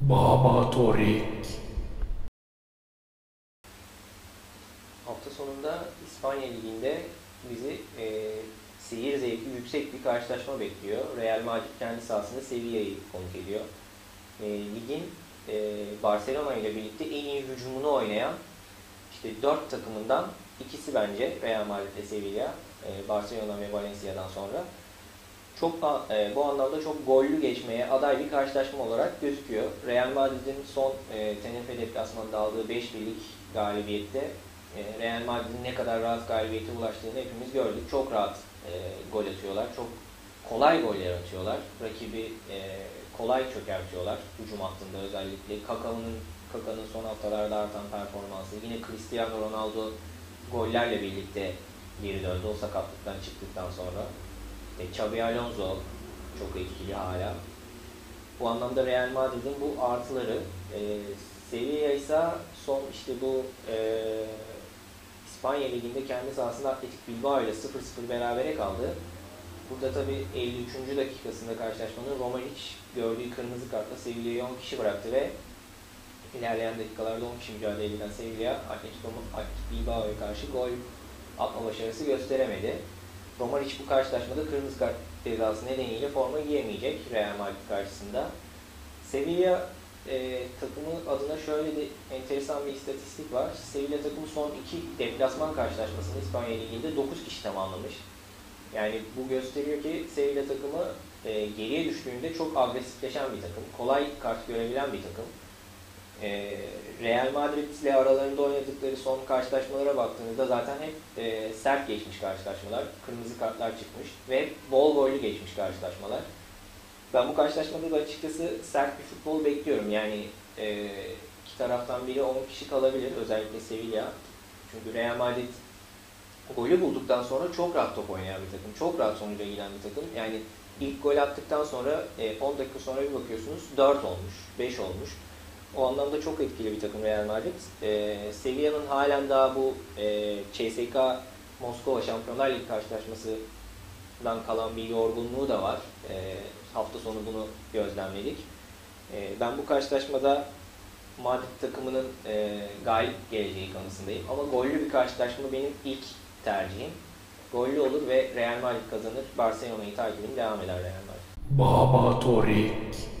Baba Torik. Hafta sonunda İspanya Ligi'nde bizi e, seyir zevki yüksek bir karşılaşma bekliyor. Real Madrid kendi sahasında Sevilla'yı konuk ediyor. E, ligin e, Barcelona ile birlikte en iyi hücumunu oynayan işte dört takımından ikisi bence Real Madrid ve Sevilla, e, Barcelona ve Valencia'dan sonra çok e, bu anlamda çok gollü geçmeye aday bir karşılaşma olarak gözüküyor. Real Madrid'in son e, Tenerife deplasmanında aldığı 5-1'lik galibiyette e, Real Madrid'in ne kadar rahat galibiyete ulaştığını hepimiz gördük. Çok rahat e, gol atıyorlar. Çok kolay goller atıyorlar. Rakibi e, kolay çökertiyorlar. Hücum hattında özellikle. Kaka'nın Kaka'nın son haftalarda artan performansı. Yine Cristiano Ronaldo gollerle birlikte geri döndü. O sakatlıktan çıktıktan sonra. E, Xabi Alonso çok etkili hala. Bu anlamda Real Madrid'in bu artıları e, Sevilla ise son işte bu e, İspanya Ligi'nde kendi sahasında Atletik Bilbao ile 0-0 berabere kaldı. Burada tabi 53. dakikasında karşılaşmanın Romanic gördüğü kırmızı kartla Sevilla'yı 10 kişi bıraktı ve ilerleyen dakikalarda 10 kişi mücadele eden Sevilla Atletico Bilbao'ya karşı gol atma başarısı gösteremedi. Romanic bu karşılaşmada kırmızı kart cezası nedeniyle forma giyemeyecek Real Madrid karşısında. Sevilla e, takımı adına şöyle de enteresan bir istatistik var. Sevilla takımı son iki deplasman karşılaşmasını İspanya Ligi'nde 9 kişi tamamlamış. Yani bu gösteriyor ki Sevilla takımı e, geriye düştüğünde çok agresifleşen bir takım. Kolay kart görebilen bir takım. E, Real Madrid ile aralarında oynadıkları son karşılaşmalara baktığınızda zaten hep e, sert geçmiş karşılaşmalar. Kırmızı kartlar çıkmış ve bol gollü geçmiş karşılaşmalar. Ben bu karşılaşmada da açıkçası sert bir futbol bekliyorum. Yani e, iki taraftan biri 10 kişi kalabilir. Özellikle Sevilla. Çünkü Real Madrid golü bulduktan sonra çok rahat top oynayan bir takım. Çok rahat sonuca giden bir takım. Yani ilk gol attıktan sonra e, 10 dakika sonra bir bakıyorsunuz 4 olmuş, 5 olmuş. O anlamda çok etkili bir takım Real Madrid. E, Sevilla'nın halen daha bu e, CSK Moskova Şampiyonlar Ligi karşılaşmasından kalan bir yorgunluğu da var. E, hafta sonu bunu gözlemledik. E, ben bu karşılaşmada Madrid takımının e, galip geleceği kanısındayım. Ama gollü bir karşılaşma benim ilk tercihim. Gollü olur ve Real Madrid kazanır. Barcelona'yı takibine devam eder Real Madrid. Baba Torik.